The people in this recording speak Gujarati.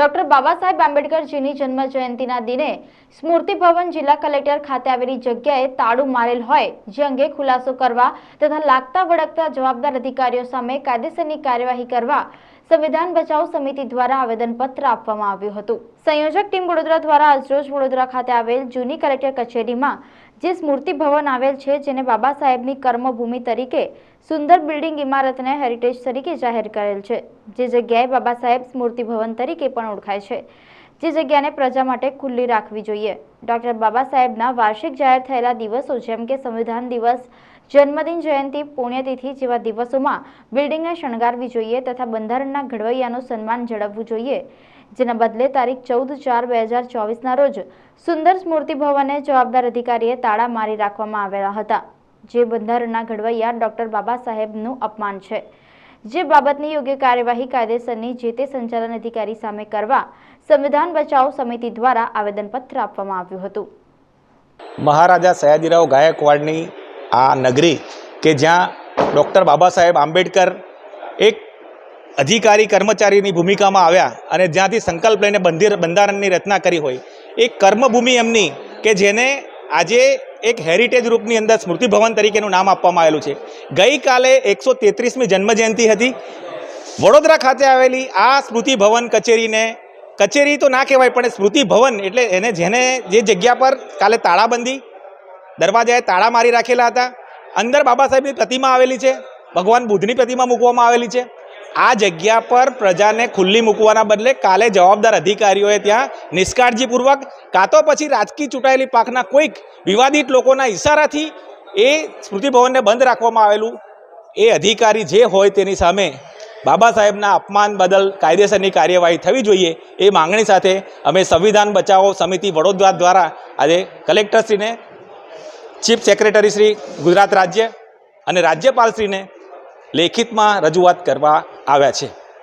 ડોક્ટર બાબા સાહેબ આંબેડકરજીની જન્મ જયંતિના દિને સ્મૃતિ ભવન જિલ્લા કલેક્ટર ખાતે આવેલી જગ્યાએ તાળું મારેલ હોય, જે અંગે ખુલાસો કરવા તથા લાગતા વળગતા જવાબદાર અધિકારીઓ સામે કાયદેસરની કાર્યવાહી કરવા સંવિધાન બચાવ સમિતિ દ્વારા આવેદનપત્ર આપવામાં આવ્યું હતું. સંયોજક ટીમ વડોદરા દ્વારા આજરોજ વડોદરા ખાતે આવેલ જૂની કલેક્ટર કચેરીમાં જે સ્મૃતિ ભવન આવેલ છે, જેને બાબા સાહેબની કર્મભૂમિ તરીકે સુંદર બિલ્ડિંગ ઇમારતને હેરિટેજ તરીકે જાહેર કરેલ છે, જે જગ્યાએ બાબા સાહેબ સ્મૃતિ ભવન તરીકે પણ ઓળખાય છે. જે જગ્યાને પ્રજા માટે ખુલ્લી રાખવી જોઈએ. ડોક્ટર બાબા સાહેબના વાર્ષિક જાહેર થયેલા દિવસો, જેમ કે સંવિધાન દિવસ, જન્મદિન જયંતિ, પુણ્યતિથિ જેવા દિવસોમાં બિલ્ડિંગને શણગારવી જોઈએ તથા બંધારણના ઘડવૈયાનું સન્માન જળવવું જોઈએ. જેના બદલે તારીખ ચૌદ ચાર બે હજાર ચોવીસના રોજ સુંદર સ્મૃતિ ભવને જવાબદાર અધિકારીએ તાળા મારી રાખવામાં આવેલા હતા. જે બંધારણના ઘડવૈયા ડોક્ટર બાબા સાહેબનું અપમાન છે. જે બાબતની યોગ્ય કાર્યવાહી કાયદેસરની જે તે સંચાલન અધિકારી સામે કરવા સંવિધાન બચાવ સમિતિ દ્વારા આવેદનપત્ર આપવામાં આવ્યું હતું. મહારાજા સયાજીરાવ ગાયકવાડની આ નગરી કે જ્યાં ડૉક્ટર બાબા સાહેબ આંબેડકર એક અધિકારી કર્મચારીની ભૂમિકામાં આવ્યા અને જ્યાંથી સંકલ્પ લઈને બંધિર બંધારણની રચના કરી હોય એક કર્મભૂમિ એમની કે જેને આજે એક હેરિટેજ રૂપની અંદર સ્મૃતિ ભવન તરીકેનું નામ આપવામાં આવેલું છે. ગઈકાલે એકસો તેત્રીસમી જન્મજયંતિ હતી. વડોદરા ખાતે આવેલી આ સ્મૃતિ ભવન કચેરીને, કચેરી તો ના કહેવાય, પણ સ્મૃતિ ભવન એટલે એને જેને જે જગ્યા પર કાલે તાળાબંધી, દરવાજાએ તાળા મારી રાખેલા હતા. અંદર બાબા સાહેબની પ્રતિમા આવેલી છે. ભગવાન બુદ્ધની પ્રતિમા મૂકવામાં આવેલી છે. આ જગ્યા પર પ્રજાને ખુલ્લી મૂકવાના બદલે કાલે જવાબદાર અધિકારીઓએ ત્યાં નિષ્કાળજીપૂર્વક કાં તો પછી રાજકીય ચૂંટાયેલી પાકના કોઈક વિવાદિત લોકોના ઇશારાથી એ સ્મૃતિભવનને બંધ રાખવામાં આવેલું. એ અધિકારી જે હોય તેની સામે બાબા સાહેબના અપમાન બદલ કાયદેસરની કાર્યવાહી થવી જોઈએ એ માંગણી સાથે અમે સંવિધાન બચાવો સમિતિ વડોદરા દ્વારા આજે કલેક્ટરશ્રીને, ચીફ સેક્રેટરી શ્રી ગુજરાત રાજ્ય અને રાજ્યપાલશ્રીને લેખિતમાં રજૂઆત કરવા આવ્યા છે.